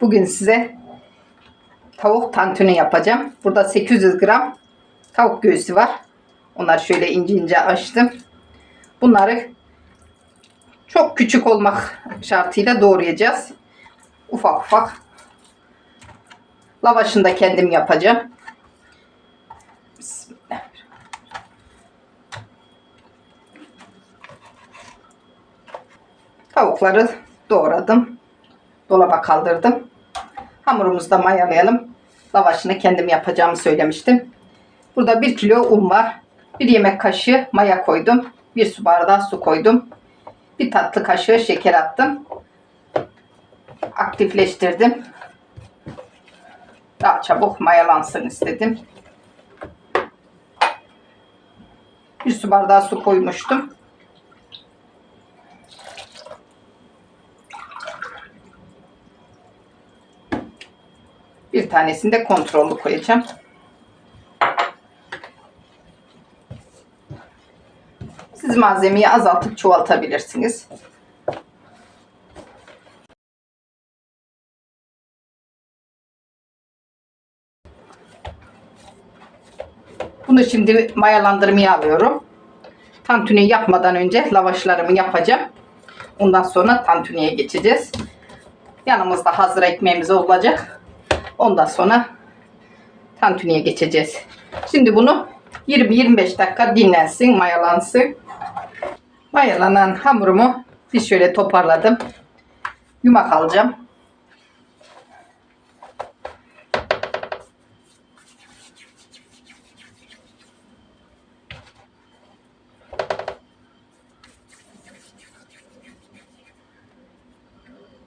Bugün size tavuk tantuni yapacağım. Burada 800 gram tavuk göğsü var. Onları şöyle ince ince açtım. Bunları çok küçük olmak şartıyla doğrayacağız. Ufak ufak. Lavaşını da kendim yapacağım. Bismillah. Tavukları doğradım. Dolaba kaldırdım. Hamurumuzu da mayalayalım. Lavaşını kendim yapacağımı söylemiştim. Burada 1 kilo un var. 1 yemek kaşığı maya koydum. 1 su bardağı su koydum. 1 tatlı kaşığı şeker attım. Aktifleştirdim. Daha çabuk mayalansın istedim. 1 su bardağı su koymuştum. Bir tanesini de kontrollü koyacağım. Siz malzemeyi azaltıp çoğaltabilirsiniz. Bunu şimdi mayalandırmaya alıyorum. Tantuni yapmadan önce lavaşlarımı yapacağım. Ondan sonra tantuniye geçeceğiz. Yanımızda hazır ekmeğimiz olacak. Ondan sonra tantuniye geçeceğiz. Şimdi bunu 20-25 dakika dinlensin, mayalansın. Mayalanan hamurumu bir şöyle toparladım. Yumak alacağım.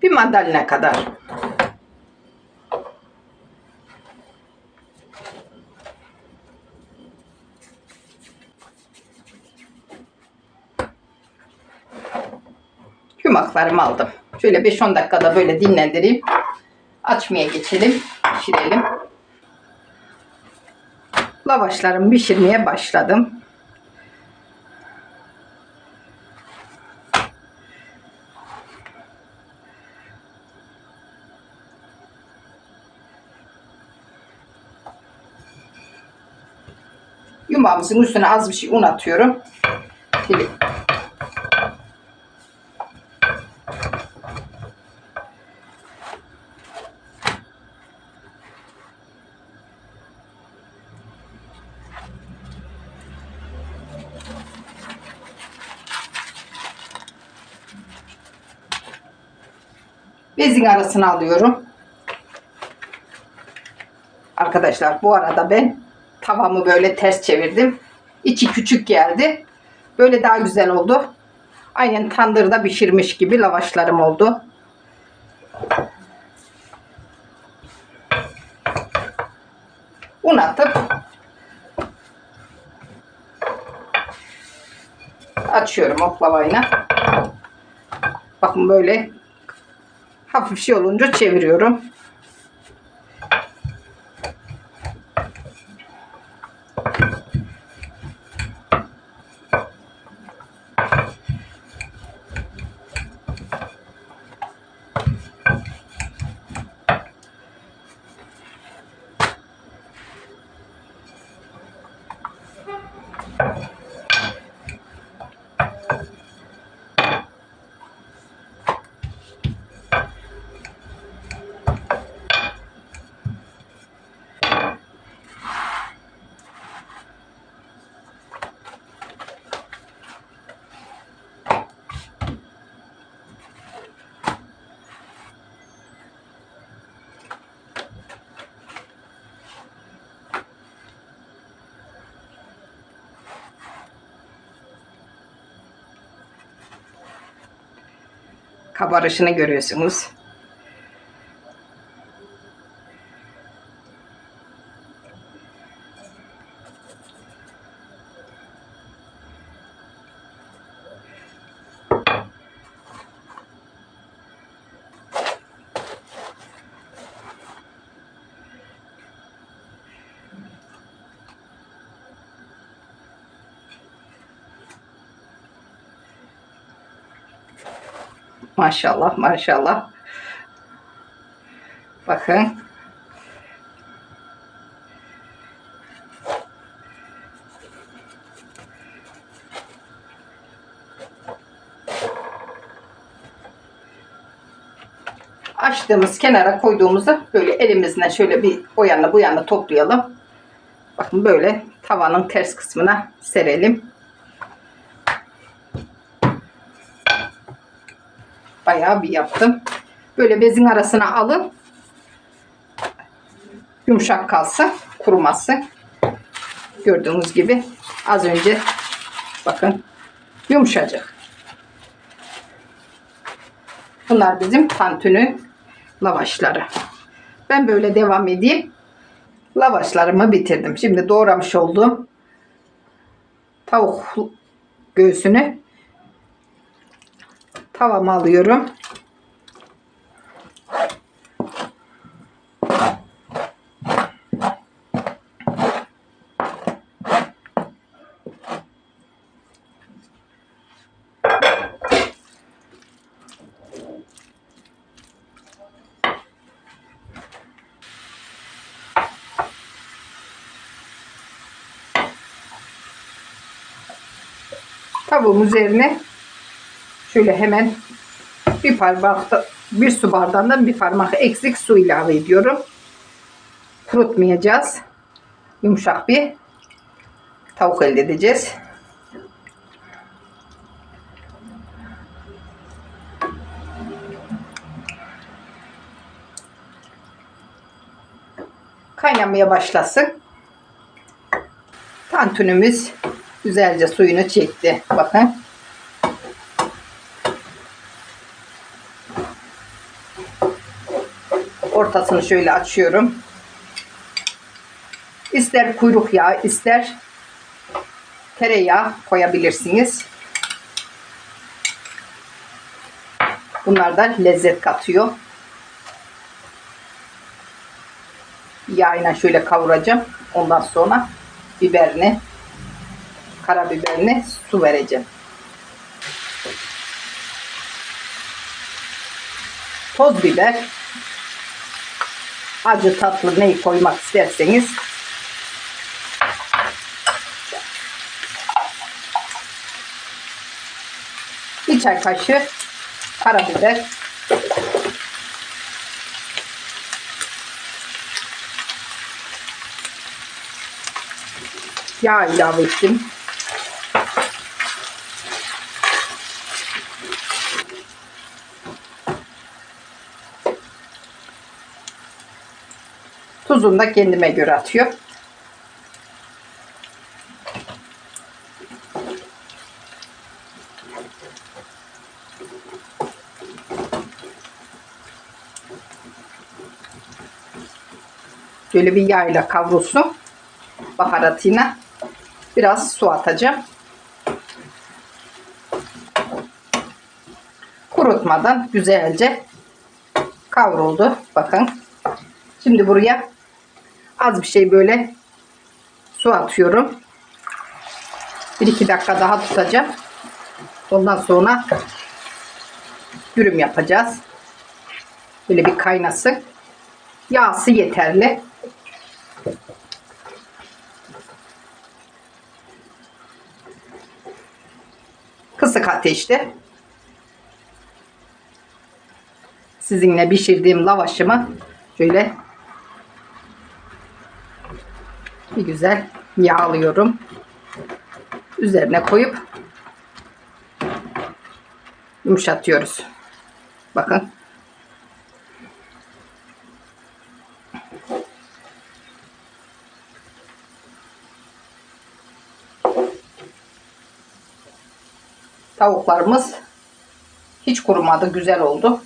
Bir mandalina kadar. Yumaklarımı aldım. Şöyle 5-10 dakikada böyle dinlendireyim. Açmaya geçelim. Pişirelim. Lavaşlarımı pişirmeye başladım. Yumağımızın üstüne az bir şey un atıyorum. Şöyle Bezin arasına alıyorum. Arkadaşlar bu arada ben tavamı böyle ters çevirdim. İçi küçük geldi. Böyle daha güzel oldu. Aynen tandırda pişirmiş gibi lavaşlarım oldu. Un atıp açıyorum oklavayla. Bakın böyle hafif şey olunca çeviriyorum. Kabarışını görüyorsunuz. Maşallah maşallah. Bakın. Açtığımız kenara koyduğumuzu böyle elimizle şöyle bir o yana bu yana toplayalım. Bakın böyle tavanın ters kısmına serelim. Bayağı bir yaptım. Böyle bezin arasına alın. Yumuşak kalsın. Kurumasın. Gördüğünüz gibi az önce bakın yumuşacık. Bunlar bizim tantuni lavaşları. Ben böyle devam edeyim. Lavaşlarımı bitirdim. Şimdi doğramış olduğum tavuk göğsünü tavama alıyorum. Tavuğun üzerine şöyle hemen bir parmak da- bir su bardağından bir parmak eksik su ilave ediyorum. Kurutmayacağız. Yumuşak bir tavuk elde edeceğiz. Kaynamaya başlasın. Tantunimiz güzelce suyunu çekti. Bakın. Ortasını şöyle açıyorum. İster kuyruk yağı, ister tereyağı koyabilirsiniz. Bunlar da lezzet katıyor. Yağıyla şöyle kavuracağım. Ondan sonra biberini, karabiberini su vereceğim. Toz biber, acı tatlı neyi koymak isterseniz bir çay kaşığı karabiber yağ ilave ettim. Tuzunu da kendime göre atıyor. Şöyle bir yağla kavrulsun. Baharatıyla. Biraz su atacağım. Kurutmadan güzelce kavruldu. Bakın. Şimdi buraya az bir şey böyle su atıyorum. 1-2 dakika daha tutacağım. Ondan sonra dürüm yapacağız. Böyle bir kaynasın. Yağsı yeterli. Kısık ateşte sizinle pişirdiğim lavaşımı şöyle bir güzel yağlıyorum. Üzerine koyup yumuşatıyoruz. Bakın. Tavuklarımız hiç kurumadı. Güzel oldu.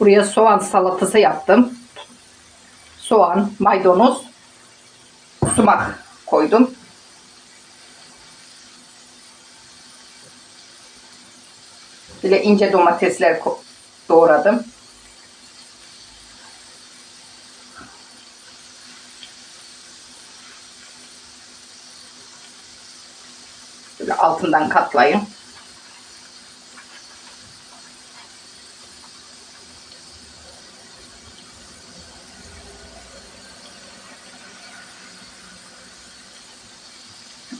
Buraya soğan salatası yaptım. Soğan, maydanoz, sumak koydum. Böyle ince domatesler doğradım. Böyle altından katlayın.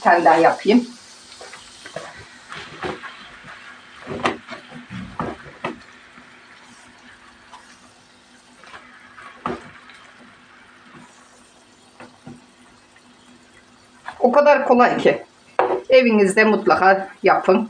Tane daha yapayım. O kadar kolay ki. Evinizde mutlaka yapın.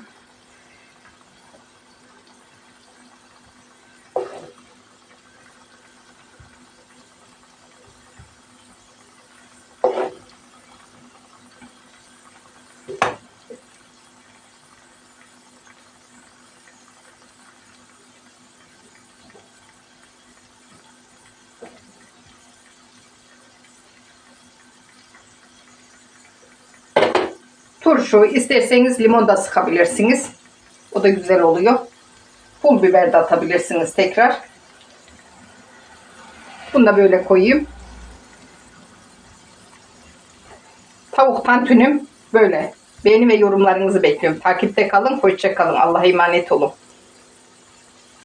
Turşu isterseniz limon da sıkabilirsiniz. O da güzel oluyor. Pul biber de atabilirsiniz tekrar. Bunu da böyle koyayım. Tavuk tantünüm böyle. Beğeni ve yorumlarınızı bekliyorum. Takipte kalın. Hoşça kalın. Allah'a emanet olun.